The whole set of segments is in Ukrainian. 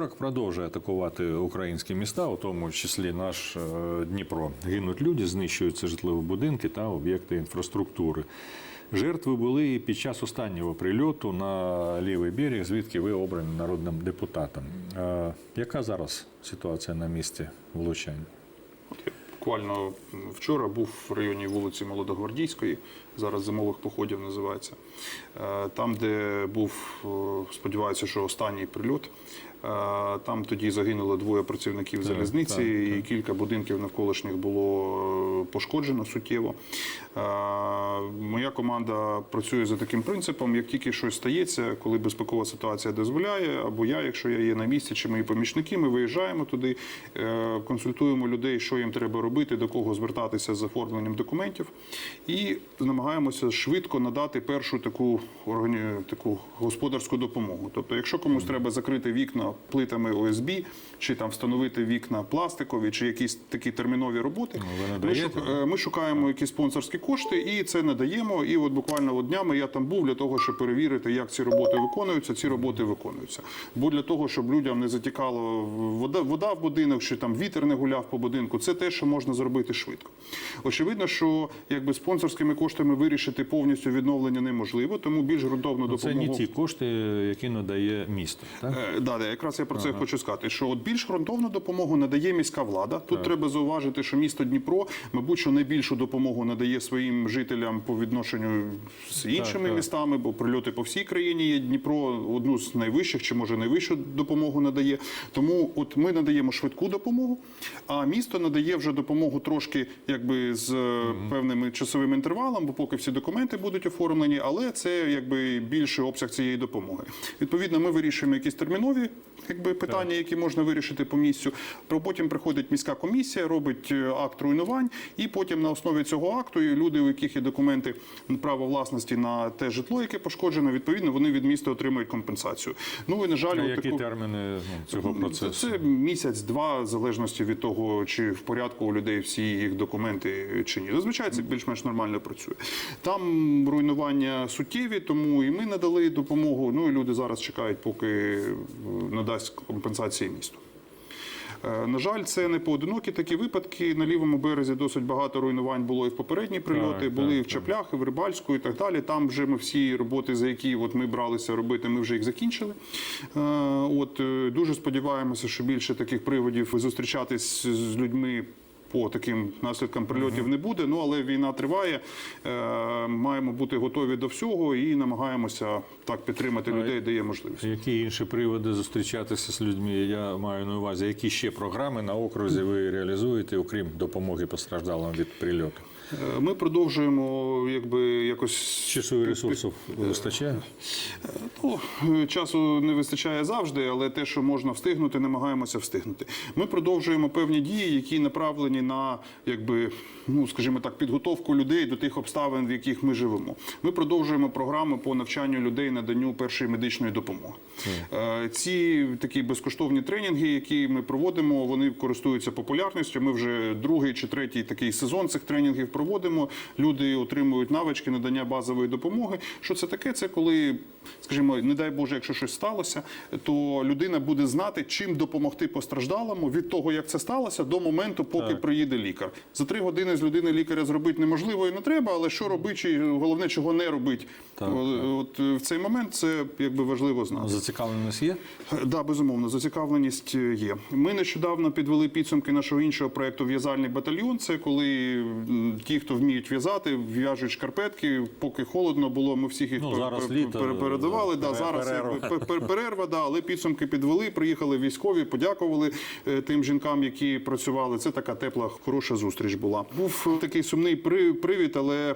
Ворог продовжує атакувати українські міста, у тому числі наш е, Дніпро. Гинуть люди, знищуються житлові будинки та об'єкти інфраструктури. Жертви були і під час останнього прильоту на лівий берег, звідки ви обрані народним депутатом. Е, Яка зараз ситуація на місці влучання? Буквально вчора був в районі вулиці Молодогвардійської, зараз зимових походів називається. Е, Там, де був, е, сподіваюся, що останній прильот. е, Там тоді загинуло двоє працівників залізниці, так, і кілька будинків навколишніх було пошкоджено суттєво. Моя команда працює за таким принципом: як тільки щось стається, коли безпекова ситуація дозволяє, або я, якщо я є на місці, чи мої помічники, ми виїжджаємо туди, консультуємо людей, що їм треба робити, до кого звертатися з оформленням документів, і намагаємося швидко надати першу таку органі- таку господарську допомогу. Тобто, якщо комусь треба закрити вікна плитами ОСБ, чи там встановити вікна пластикові, чи якісь такі термінові роботи, Ну, ми, шук- е, ми шукаємо якісь спонсорські кошти і це надаємо. І от буквально от днями я там був для того, щоб перевірити, як ці роботи виконуються. Ці роботи виконуються. Бо для того, щоб людям не затікало вода, вода в будинок, чи там вітер не гуляв по будинку, це те, що можна зробити швидко. Очевидно, що якби спонсорськими коштами вирішити повністю відновлення неможливо, тому більш ґрунтовну Ну, Це не ті кошти, які надає місто. Так? Е, Да, якраз я про це хочу сказати. Що от більш ґрунтовну допомогу надає міська влада. Тут треба зауважити, що місто Дніпро, мабуть, що найбільшу допомогу надає своїм жителям по відношенню з іншими так. містами, бо прильоти по всій країні є. Дніпро одну з найвищих чи може найвищу допомогу надає. Тому от ми надаємо швидку допомогу, а місто надає вже допомогу трошки якби з е, певним часовим інтервалом, бо поки всі документи будуть оформлені, але це якби більший обсяг цієї допомоги. Відповідно, ми вирішуємо якісь термінові якби питання, які можна вирішити по місцю. Потім приходить міська комісія, робить е, акт руйнувань, і потім на основі цього акту і люди, у яких є документи право власності на те житло, яке пошкоджено, відповідно вони від міста отримують компенсацію. Ну і на жаль, А які таку- терміни ну, цього процесу? це місяць-два, в залежності від того, чи в порядку у людей всі їх документи чи ні. Зазвичай це більш-менш нормально працює. Там руйнування суттєві, тому і ми надали допомогу. Ну і люди зараз чекають, поки е, надасть компенсації місту. Е, На жаль, це не поодинокі такі випадки. На лівому березі досить багато руйнувань було і в попередні прильоти, Так, були так, і в Чаплях, і в Рибальську, і так далі. Там вже ми всі роботи, за які от ми бралися робити, ми вже їх закінчили. Е, От дуже сподіваємося, що більше таких приводів зустрічатись з людьми. По таким наслідкам прильотів не буде. Ну але війна триває. Е, маємо бути готові до всього і намагаємося так підтримати людей, де є можливість. Які інші приводи зустрічатися з людьми? Я маю на увазі, які ще програми на окрузі ви реалізуєте, окрім допомоги постраждалим від прильоту? Е, Ми продовжуємо якби якось Часу і ресурсів вистачає? Ну, е, часу не вистачає завжди, але те, що можна встигнути, намагаємося встигнути. Ми продовжуємо певні дії, які направлені на якби, ну скажімо так, підготовку людей до тих обставин, в яких ми живемо. Ми продовжуємо програми по навчанню людей наданню першої медичної допомоги. Е, Ці такі безкоштовні тренінги, які ми проводимо, вони користуються популярністю. Ми вже другий чи третій такий сезон цих тренінгів проводимо. Люди отримують навички надання базової допомоги. Що це таке? Це коли, скажімо, не дай Боже, якщо щось сталося, то людина буде знати, чим допомогти постраждалому від того, як це сталося, до моменту, поки Так. приїде лікар. За три години з людини лікаря зробити неможливо і не треба, але що робити, чи головне, чого не робити. Так, От е, в цей момент це якби важливо знати. Зацікавленість є? Да, безумовно, зацікавленість е, є. Ми нещодавно підвели підсумки нашого іншого проекту В'язальний батальйон. Це коли ті, хто вміють в'язати, в'яжуть шкарпетки. Поки холодно було, ми всіх їх Ну, пер- передавали. Да, зараз перерва. перерва, да, але підсумки підвели. Приїхали військові, подякували е, тим жінкам, які працювали. Це така тепла, хороша зустріч була. Був такий сумний при- привід, але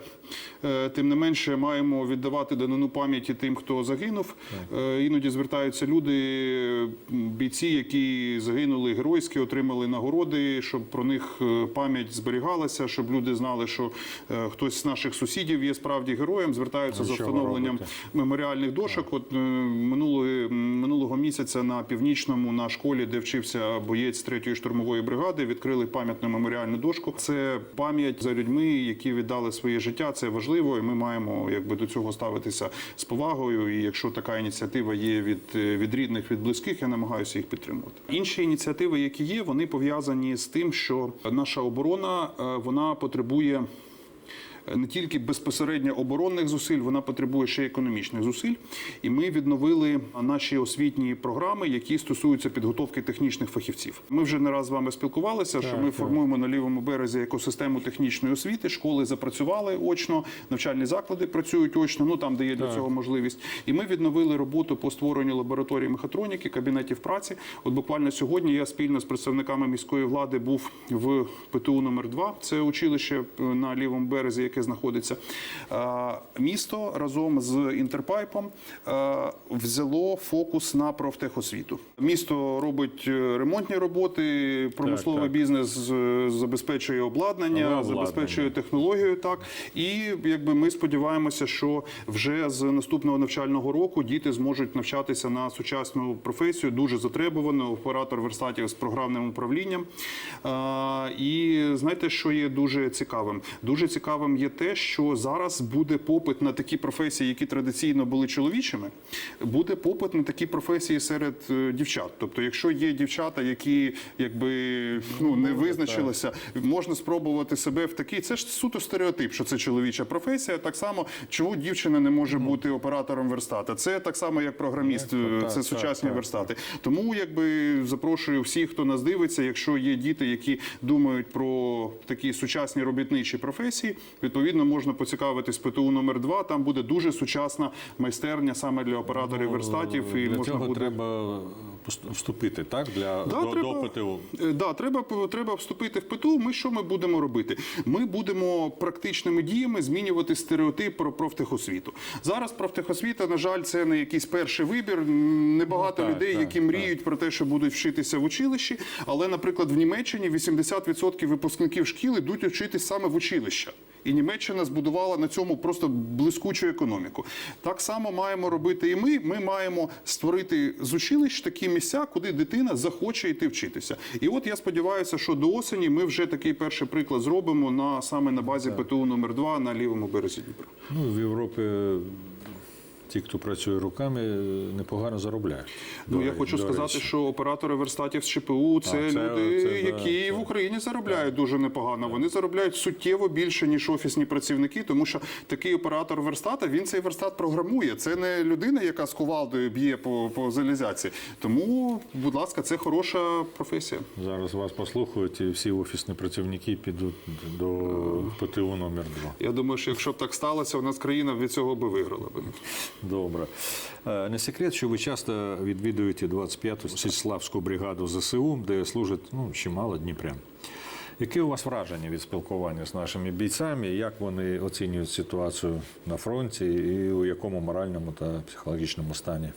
е, тим не менше маємо віддавати данину пам'яті тим, хто загинув. Е, Іноді звертаються люди, бійці, які загинули геройськи, отримали нагороди, щоб про них пам'ять зберігалася, щоб люди знали, що хтось з наших сусідів є справді героєм. Звертаються за встановленням робите? Меморіальних дошок. От е, минулого, минулого місяця на північному на школі, де вчився боєць 3-ї штурмової бригади, відкрили пам'ятну меморіальну дошку. Це пам'ять за людьми, які віддали своє життя. Це важливо, і ми маємо якби до цього ставитися з повагою. І якщо така ініціатива є від, е, від рідних, від близьких, я намагаюся намагаюся їх підтримувати. Інші ініціативи, які є, вони пов'язані з тим, що наша оборона е, вона потребує не тільки безпосередньо оборонних зусиль, вона потребує ще економічних зусиль. І ми відновили наші освітні програми, які стосуються підготовки технічних фахівців. Ми вже не раз з вами спілкувалися, що ми формуємо на лівому березі екосистему технічної освіти. Школи запрацювали очно, навчальні заклади працюють очно. Ну там де є для цього можливість. І ми відновили роботу по створенню лабораторії мехатроніки, кабінетів праці. От буквально сьогодні я спільно з представниками міської влади був в ПТУ номер 2 Це училище е, на лівому березі, яке знаходиться. Місто разом з інтерпайпом взяло фокус на профтехосвіту. Місто робить е, ремонтні роботи, промисловий так. бізнес е, забезпечує обладнання, Нове забезпечує технологію. Так і якби ми сподіваємося, що вже з наступного навчального року діти зможуть навчатися на сучасну професію, дуже затребувану оператор верстатів з програмним управлінням. І знаєте, що є дуже цікавим? Дуже цікавим є те, що зараз буде попит на такі професії, які традиційно були чоловічими. Буде попит на такі професії серед е, дівчат. Тобто, якщо є дівчата, які якби ну не визначилися, можна спробувати себе в такий. Це ж суто стереотип, що це чоловіча професія. Так само, чому дівчина не може бути оператором верстата? Це так само, як програміст. е, Це сучасні верстати. Тому якби запрошую всіх, хто нас дивиться, якщо є діти, які думають про такі сучасні робітничі професії, відповідно можна поцікавитись ПТУ номер 2 Там буде дуже сучасна майстерня саме для операторів верстатів. І Ну, Для можна цього буде треба вступити, так? Для Да, до, треба, до ПТУ. Е, Да, треба, треба вступити в ПТУ. Ми що ми будемо робити? Ми будемо практичними діями змінювати стереотип про профтехосвіту. Зараз профтехосвіта, на жаль, це не якийсь перший вибір. Небагато Ну, так, людей, так, які мріють про те, що будуть вчитися в училищі. Але, наприклад, в Німеччині 80% випускників шкіл ідуть вчитись саме в училища. І Німеччина збудувала на цьому просто блискучу економіку. Так само маємо робити і ми. Ми маємо створити з училищ такі місця, куди дитина захоче йти вчитися. І от я сподіваюся, що до осені ми вже такий перший приклад зробимо на саме на базі ПТУ номер 2 на лівому березі Дніпра. Ну, в Європі ті, хто працює руками, непогано заробляють. Ну До- я хочу сказати, речі. що оператори верстатів з ЧПУ це, А, це- люди, це, які це. в Україні заробляють дуже непогано. Вони заробляють суттєво більше ніж офісні працівники, тому що такий оператор верстата він цей верстат програмує. Це не людина, яка з кувалдою б'є по, по залізяці. Тому, будь ласка, це хороша професія. Зараз вас послухають і всі офісні працівники підуть до ПТУ номер 2 Я думаю, що якщо б так сталося, у нас країна від цього би виграла би. Добре. Е, Не секрет, що ви часто відвідуєте 25-ту Січславську бригаду ЗСУ, де служить ну, чимало дніпрян. Яке у вас враження від спілкування з нашими бійцями? Як вони оцінюють ситуацію на фронті і у якому моральному та психологічному стані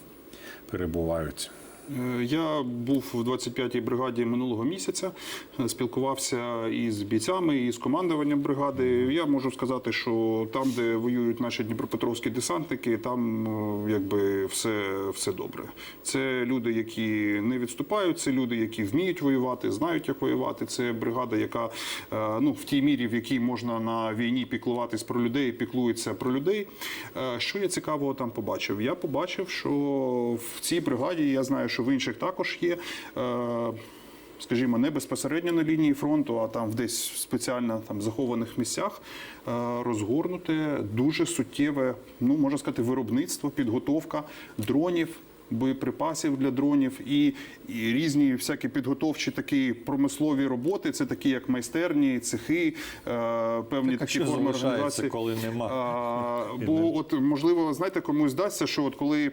перебувають? Е, Я був в 25-й бригаді минулого місяця, е, спілкувався із бійцями, і з командуванням бригади. Я можу сказати, що там, де воюють наші дніпропетровські десантники, там е, якби все, все добре. Це люди, які не відступають, це люди, які вміють воювати, знають, як воювати. Це бригада, яка ну в тій мірі, в якій можна на війні піклуватись про людей, піклується про людей. Що я цікавого там побачив? Я побачив, що в цій бригаді я знаю, що в інших також є. е, Скажімо, не безпосередньо на лінії фронту, а там в десь спеціально там захованих місцях е, розгорнуте дуже суттєве, ну можна сказати, виробництво, підготовка дронів. Боєприпасів для дронів і, і різні всякі підготовчі такі промислові роботи. Це такі як майстерні, цехи, е, певні Так, а такі форми організації. коли нема? А, бо от можливо, знаєте, комусь здасться, що от коли е,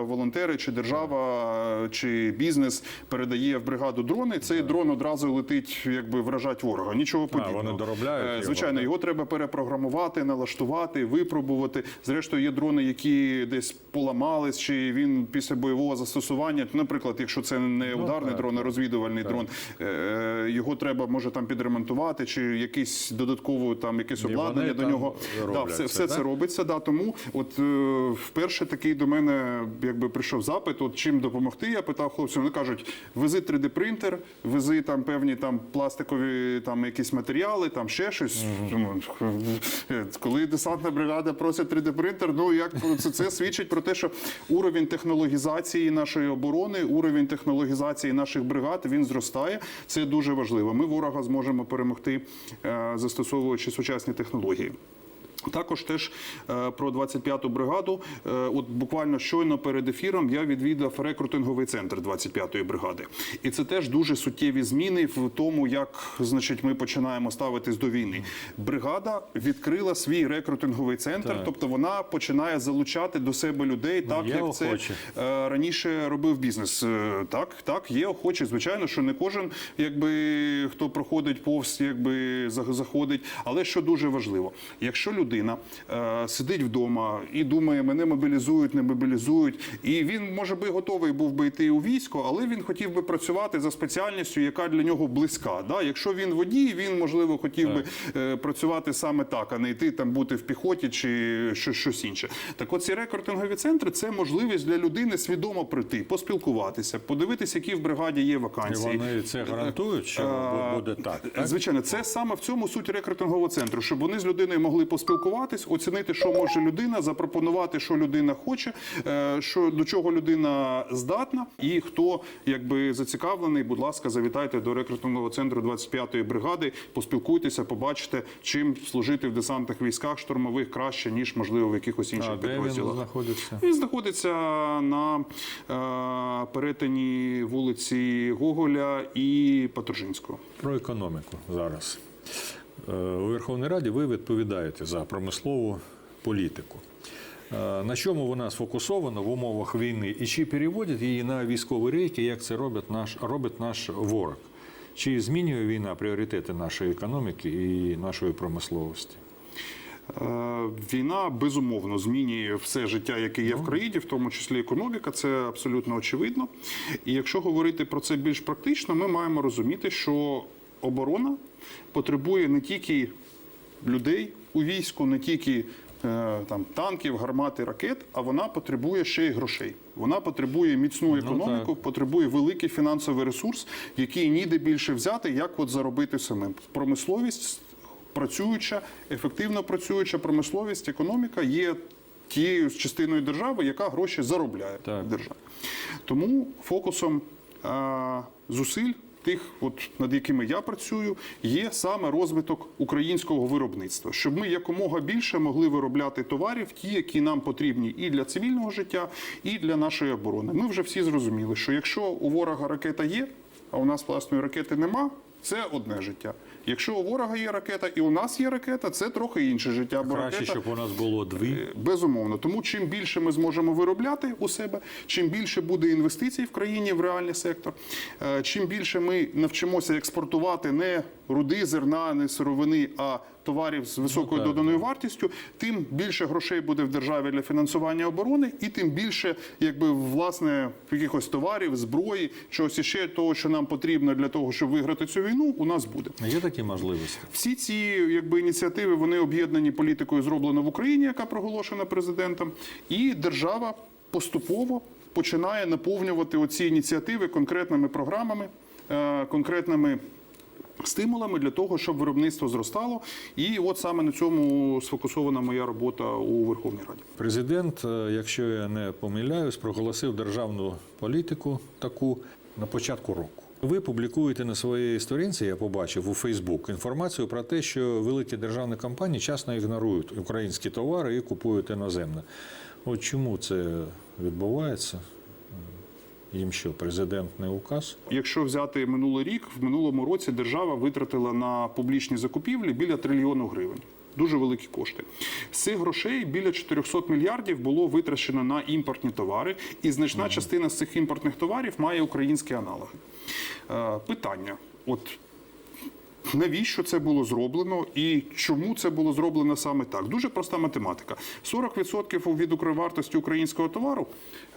волонтери чи держава е, чи бізнес передає в бригаду дрони, цей дрон одразу летить, якби вражать ворога. Нічого подібного. вони доробляють Е, Звичайно, так? його треба перепрограмувати, налаштувати, випробувати. Зрештою, є дрони, які десь поламались, чи він після бойового застосування, наприклад, якщо це не ударний Ну, так, дрон, а розвідувальний дрон, е, його треба може там підремонтувати, чи якийсь додатково там якесь обладнання до нього. Да, все, це, все це робиться. Да, тому от е, вперше такий до мене якби прийшов запит, от чим допомогти. Я питав хлопців. Вони кажуть, вези 3D принтер, вези там певні там пластикові там якісь матеріали, там ще щось. Е, Коли десантна бригада просить 3D принтер, ну як це, це свідчить про те, що уровень технологій технологізації нашої оборони, уровень технологізації наших бригад він зростає. Це дуже важливо. Ми ворога зможемо перемогти, е, застосовуючи сучасні технології. Також теж е, про 25-ту бригаду. Е, От буквально щойно перед ефіром я відвідав рекрутинговий центр 25-ї бригади, і це теж дуже суттєві зміни в тому, як значить ми починаємо ставитись до війни. Бригада відкрила свій рекрутинговий центр, Так. тобто вона починає залучати до себе людей, так є як це охочі. е, раніше робив бізнес. Так, так, є охочі. Звичайно, що не кожен, якби хто проходить повз, якби заходить. Але що дуже важливо, якщо людина е, сидить вдома і думає, мене мобілізують, не мобілізують, і він може би готовий був би йти у військо, але він хотів би працювати за спеціальністю, яка для нього близька. Да? Якщо він водій, він можливо хотів би е, працювати саме так, а не йти там бути в піхоті чи щось, щось інше. Так, от ці рекрутингові центри це можливість для людини свідомо прийти, поспілкуватися, подивитися, які в бригаді є І вони це гарантують, що Е, буде так. так? Звичайно, це саме в цьому суть рекрутингового центру, щоб вони з людиною могли поспілкуватись, оцінити, що може людина, запропонувати, що людина хоче, е, що до чого людина здатна, і хто якби зацікавлений, будь ласка, завітайте до рекрутингового центру 25-ї бригади, поспілкуйтеся, побачите, чим служити в десантних військах штурмових краще ніж можливо в якихось інших А де він підрозділах. знаходиться? Він знаходиться на е, перетині вулиці Гоголя і Патружинського. Про економіку зараз. Е, У Верховній Раді ви відповідаєте за промислову політику. Е, На чому вона сфокусована в умовах війни і чи переводять її на військові рейки, як це робить наш, робить наш ворог? Чи змінює війна пріоритети нашої економіки і нашої промисловості? Е, Війна безумовно змінює все життя, яке є в країні, в тому числі економіка. Це абсолютно очевидно. І якщо говорити про це більш практично, ми маємо розуміти, що оборона потребує не тільки людей у війську, не тільки е, там танків, гармат і ракет, а вона потребує ще й грошей. Вона потребує міцну економіку, потребує великий фінансовий ресурс, який ніде більше взяти, як от заробити самим. Промисловість працююча, ефективно працююча промисловість, економіка є тією частиною держави, яка гроші заробляє Так. в державі. Тому фокусом е, зусиль. Тих, от над якими я працюю, є саме розвиток українського виробництва, щоб ми якомога більше могли виробляти товарів, ті, які нам потрібні і для цивільного життя, і для нашої оборони. Ми вже всі зрозуміли, що якщо у ворога ракета є, а у нас власної ракети нема, це одне життя. Якщо у ворога є ракета і у нас є ракета, це трохи інше життя. Бо Краще, ракета щоб у нас було дві. Е, Безумовно, тому чим більше ми зможемо виробляти у себе, чим більше буде інвестицій в країні в реальний сектор, е, чим більше ми навчимося експортувати не руди, зерна, не сировини, а товарів з високою так, доданою вартістю, тим більше грошей буде в державі для фінансування оборони, і тим більше, якби власне якихось товарів, зброї, чогось іще того, що нам потрібно для того, щоб виграти цю війну, у нас буде. Є такі можливості? Всі ці якби ініціативи вони об'єднані політикою, зроблено в Україні, яка проголошена президентом, і держава поступово починає наповнювати оці ініціативи конкретними програмами, е, конкретними. Стимулами для того, щоб виробництво зростало, і от саме на цьому сфокусована моя робота у Верховній Раді. Президент, е, якщо я не помиляюсь, проголосив державну політику таку на початку року. Ви публікуєте на своїй сторінці, я побачив у Фейсбук, інформацію про те, що великі державні компанії часто ігнорують українські товари і купують іноземне. От чому це відбувається? Їм що, президент не указ? Якщо взяти минулий рік, в минулому році держава витратила на публічні закупівлі біля трильйону гривень. Дуже великі кошти. З цих грошей біля 400 мільярдів було витрачено на імпортні товари, і значна частина з цих імпортних товарів має українські аналоги. Е, питання: от Навіщо це було зроблено і чому це було зроблено саме так? Дуже проста математика. 40% від укривартості українського товару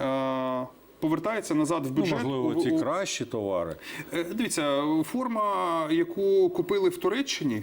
е, повертається назад в Ну, можливо, ті кращі товари. Е, Дивіться, форма, яку купили в Туреччині,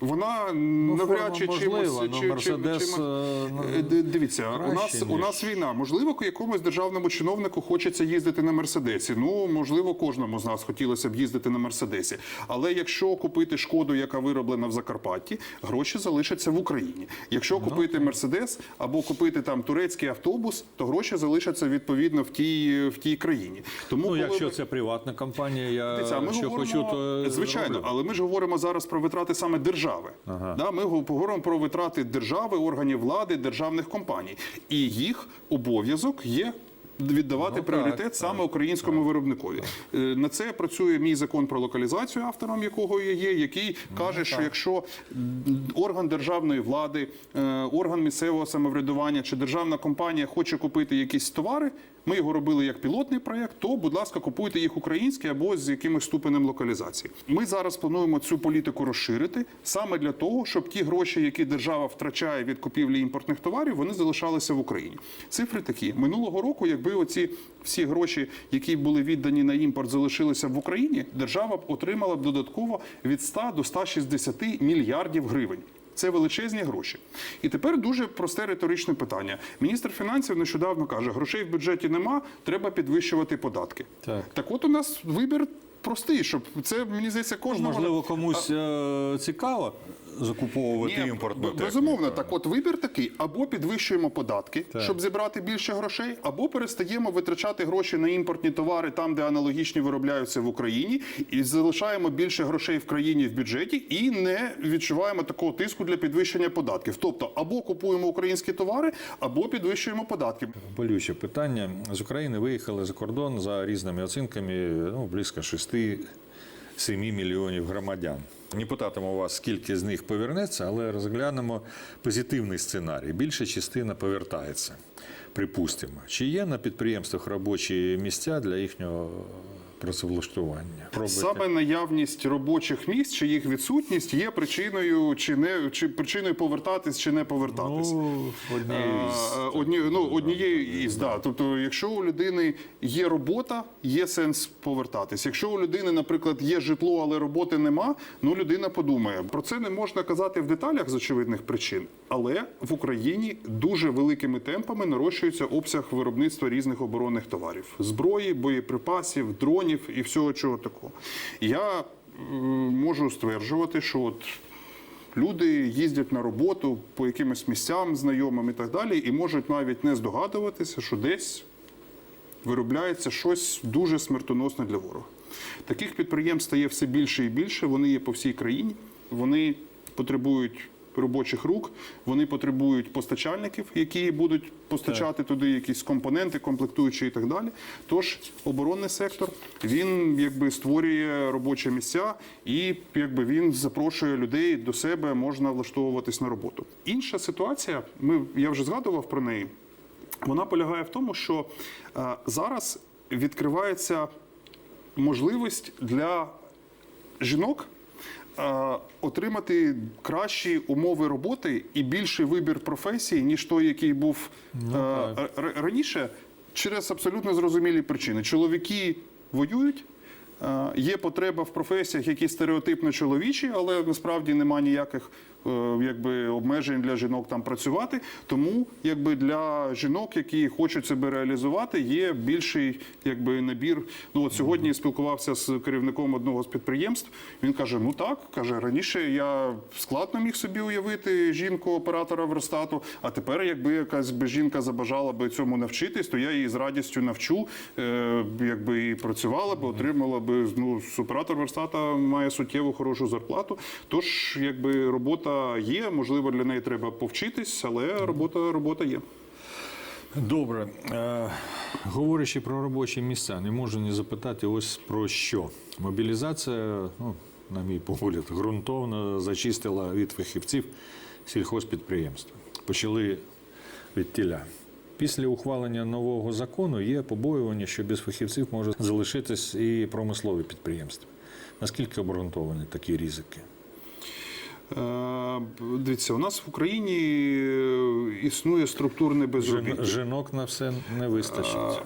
Вона навряд чи форма чимось чи, но чи- Мерседес, чимось- е, ну, Е, Дивіться, у нас у нас війна. Можливо, якомусь державному чиновнику хочеться їздити на мерседесі. Ну можливо, кожному з нас хотілося б їздити на мерседесі. Але якщо купити шкоду, яка вироблена в Закарпатті, гроші залишаться в Україні. Якщо Ну, купити мерседес або купити там турецький автобус, то гроші залишаться відповідно в тій в тій країні. Тому Ну, якщо ми- це приватна компанія, я Дивіться, ми що говоримо, хочу, то звичайно, роблю. але ми ж говоримо зараз про витрати саме держави. Да, ми го- говоримо про витрати держави, органів влади, державних компаній, і їх обов'язок є. Віддавати Ну, пріоритет так, саме українському виробникові. Е, на це працює мій закон про локалізацію, автором якого я є, який Ну, каже, що якщо орган державної влади, е, орган місцевого самоврядування чи державна компанія хоче купити якісь товари, ми його робили як пілотний проєкт, то, будь ласка, купуйте їх українські або з якимось ступенем локалізації. Ми зараз плануємо цю політику розширити саме для того, щоб ті гроші, які держава втрачає від купівлі імпортних товарів, вони залишалися в Україні. Цифри такі минулого року, якби оці всі гроші, які були віддані на імпорт, залишилися в Україні, держава б отримала б додатково від 100 до 160 мільярдів гривень. Це величезні гроші. І тепер дуже просте риторичне питання. Міністр фінансів нещодавно каже: грошей в бюджеті нема, треба підвищувати податки. Так. так от у нас вибір простий, щоб це мені здається кожного Можливо, комусь а... цікаво закуповувати техніку. безумовно. Так, от вибір такий: або підвищуємо податки, Так. щоб зібрати більше грошей, або перестаємо витрачати гроші на імпортні товари там, де аналогічні виробляються в Україні, і залишаємо більше грошей в країні в бюджеті, і не відчуваємо такого тиску для підвищення податків. Тобто, або купуємо українські товари, або підвищуємо податки. Болюче питання. З України виїхали за кордон за різними оцінками ну, близько 6-7 мільйонів громадян. Не питатиму вас, скільки з них повернеться, але розглянемо позитивний сценарій. Більша частина повертається. Припустимо, чи є на підприємствах робочі місця для їхнього працевлаштування? Пробуйте. Саме наявність робочих місць чи їх відсутність є причиною чи не чи причиною повертатись чи не повертатись. Ну, Одні, ну, однією із да. Тобто, якщо у людини є робота, є сенс повертатись. Якщо у людини, наприклад, є житло, але роботи нема, ну людина подумає. Про це не можна казати в деталях з очевидних причин, але в Україні дуже великими темпами нарощується обсяг виробництва різних оборонних товарів: зброї, боєприпасів, дронів і всього чого такого. Я можу стверджувати, що от Люди їздять на роботу по якимось місцям знайомим і так далі, і можуть навіть не здогадуватися, що десь виробляється щось дуже смертоносне для ворога. Таких підприємств стає все більше і більше. Вони є по всій країні. Вони потребують робочих рук, вони потребують постачальників, які будуть постачати туди якісь компоненти, комплектуючі і так далі. Тож оборонний сектор він якби створює робочі місця і якби він запрошує людей до себе, можна влаштовуватись на роботу. Інша ситуація, ми я вже згадував про неї. Вона полягає в тому, що е, зараз відкривається можливість для жінок отримати кращі умови роботи і більший вибір професії, ніж той, який був ну, раніше, через абсолютно зрозумілі причини. Чоловіки воюють. е, Є потреба в професіях, які стереотипно чоловічі, але насправді немає ніяких е, якби, обмежень для жінок там працювати. Тому якби, для жінок, які хочуть себе реалізувати, є більший якби, набір. Ну, от сьогодні я спілкувався з керівником одного з підприємств. Він каже: ну так, каже, раніше я складно міг собі уявити жінку оператора верстату, а тепер, якби якась би жінка забажала би цьому навчитись, то я її з радістю навчу, е, якби і працювала би, отримала би ну, оператор верстата має суттєво хорошу зарплату. Тож, якби робота є, можливо, для неї треба повчитись, але робота, робота є. Добре. Е, говорячи про робочі місця, не можу не запитати ось про що. Мобілізація, ну, на мій погляд, ґрунтовно зачистила від фахівців сільхозпідприємства. Почали від тіля. Після ухвалення нового закону є побоювання, що без фахівців може залишитись і промислові підприємства. Наскільки обґрунтовані такі ризики? Е, Дивіться, у нас в Україні е, існує структурне безробіття. Жінок на все не вистачить.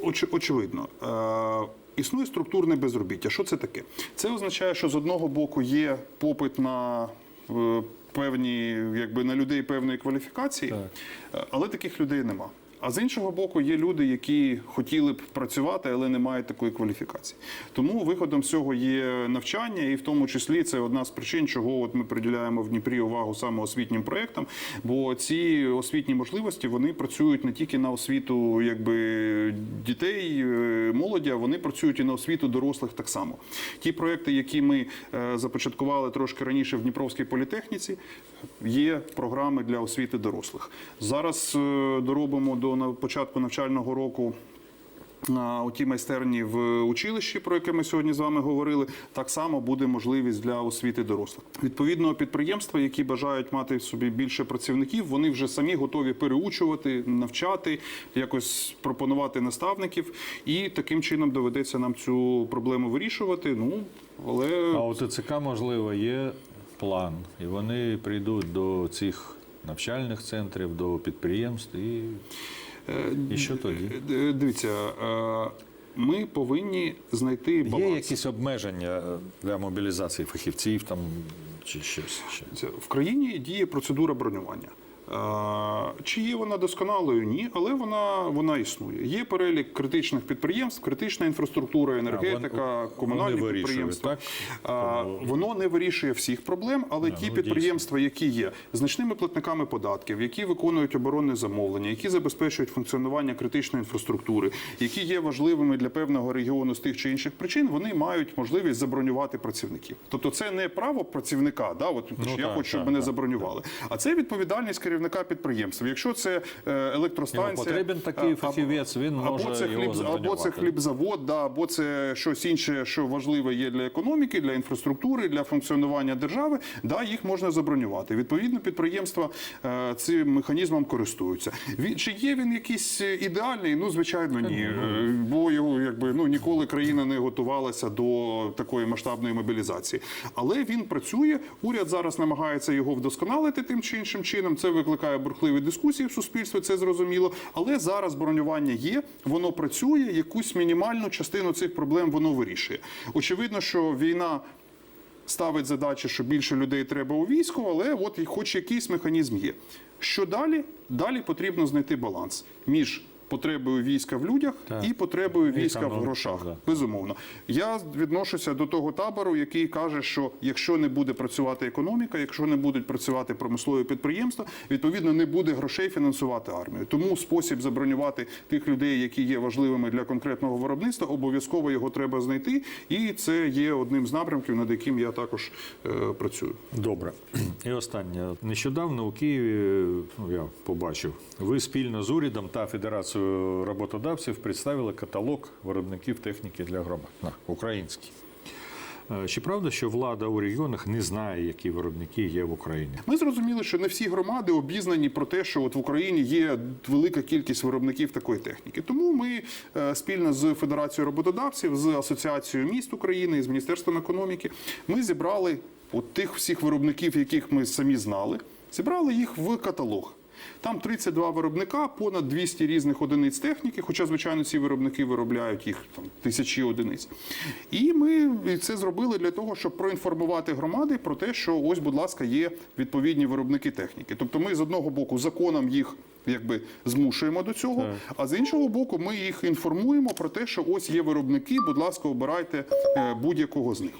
Оч, очевидно. Е, Існує структурне безробіття. Що це таке? Це означає, що з одного боку є попит на е, певні, якби на людей певної кваліфікації, е, але таких людей нема. А з іншого боку, є люди, які хотіли б працювати, але не мають такої кваліфікації. Тому виходом з цього є навчання, і в тому числі це одна з причин, чого от ми приділяємо в Дніпрі увагу саме освітнім проектам. Бо ці освітні можливості вони працюють не тільки на освіту якби дітей, е, молоді, а вони працюють і на освіту дорослих так само. Ті проекти, які ми е, започаткували трошки раніше в Дніпровській політехніці, є програми для освіти дорослих. Зараз е, доробимо до на початку навчального року. У тій майстерні в училищі, про яке ми сьогодні з вами говорили, так само буде можливість для освіти дорослих. Відповідно, підприємства, які бажають мати в собі більше працівників, вони вже самі готові переучувати, навчати, якось пропонувати наставників, і таким чином доведеться нам цю проблему вирішувати. Ну але А у ТЦК, можливо, є план, і вони прийдуть до цих навчальних центрів, до підприємств і, і що тоді? Е, Дивіться, е, ми повинні знайти баланс. Є якісь обмеження е, для мобілізації фахівців там чи щось В країні діє процедура бронювання. Чи є вона досконалою? Ні, але вона, вона існує. Є перелік критичних підприємств, критична інфраструктура, енергетика, комунальні підприємства. так? Воно не вирішує всіх проблем, але ті ну, підприємства, які є значними платниками податків, які виконують оборонне замовлення, які забезпечують функціонування критичної інфраструктури, які є важливими для певного регіону з тих чи інших причин, вони мають можливість забронювати працівників. Тобто, це не право працівника, да, от що я так, хочу, щоб так, мене так, забронювали. А це відповідальність керівника підприємства. Якщо це е, електростанція, Йому потрібен такий або- фахівець, він або може це його хліб, або це хлібзавод, да, або це щось інше, що важливе є для економіки, для інфраструктури, для функціонування держави. Да, їх можна забронювати. Відповідно, підприємства е, цим механізмом користуються. Він чи є він якийсь е, ідеальний? Ну звичайно, ні. Бо його якби ну ніколи країна не готувалася до такої масштабної мобілізації. Але він працює. Уряд зараз намагається його вдосконалити тим чи іншим чином. Це викликає бурхливі дискусії в суспільстві. Це зрозуміло. Але зараз бронювання є, воно працює. Якусь мінімальну частину цих проблем воно вирішує. Очевидно, що війна. Ставить задачі, що більше людей треба у війську, але от хоч якийсь механізм є. Що далі? Далі потрібно знайти баланс між потребою війська в людях Так. і потребою війська в грошах. да. Безумовно. Я відношуся до того табору, який каже, що якщо не буде працювати економіка, якщо не будуть працювати промислові підприємства, відповідно не буде грошей фінансувати армію. Тому спосіб забронювати тих людей, які є важливими для конкретного виробництва, обов'язково його треба знайти. І це є одним з напрямків, над яким я також е, працюю. Добре. І останнє. Нещодавно у Києві, ну я побачив, ви спільно з урядом та Федерацією роботодавців представили каталог виробників техніки для громад на український. Е, Чи правда, що влада у регіонах не знає, які виробники є в Україні? Ми зрозуміли, що не всі громади обізнані про те, що от в Україні є велика кількість виробників такої техніки. Тому ми е, спільно з Федерацією роботодавців, з Асоціацією міст України і з Міністерством економіки ми зібрали от тих всіх виробників, яких ми самі знали, зібрали їх в каталог. Там 32 виробника, понад 200 різних одиниць техніки, хоча, звичайно, ці виробники виробляють їх там, тисячі одиниць. І ми це зробили для того, щоб проінформувати громади про те, що ось, будь ласка, є відповідні виробники техніки. Тобто ми з одного боку законом їх якби змушуємо до цього, а з іншого боку, ми їх інформуємо про те, що ось є виробники, будь ласка, обирайте е, будь-якого з них.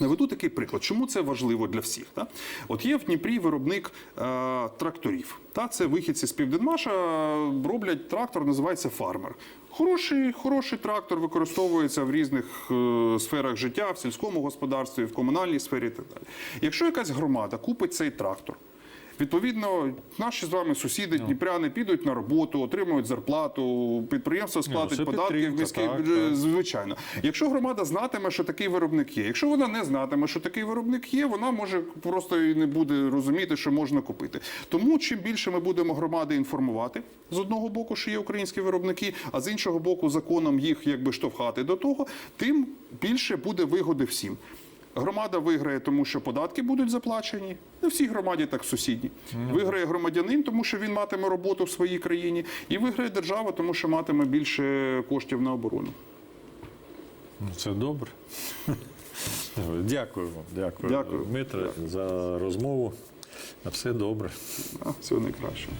Наведу такий приклад. Чому це важливо для всіх? Та? От є в Дніпрі виробник е, тракторів. Та? Це вихідці з Південмаша е, роблять трактор, називається фармер. Хороший, хороший трактор використовується в різних е, сферах життя, в сільському господарстві, в комунальній сфері і так далі. Якщо якась громада купить цей трактор, Відповідно, наші з вами сусіди дніпряни підуть на роботу, отримують зарплату, підприємство сплатить це податки в міський бюджет. Звичайно, якщо громада знатиме, що такий виробник є. Якщо вона не знатиме, що такий виробник є, вона може просто і не буде розуміти, що можна купити. Тому чим більше ми будемо громади інформувати з одного боку, що є українські виробники, а з іншого боку, законом їх якби штовхати до того, тим більше буде вигоди всім. Громада виграє, тому що податки будуть заплачені. Не всій громаді, так в сусідній. Виграє громадянин, тому що він матиме роботу в своїй країні, і виграє держава, тому що матиме більше коштів на оборону. Ну, це добре. Дякую вам, дякую, Дякую. Дмитре, за розмову. На все добре. А, Всього найкращого.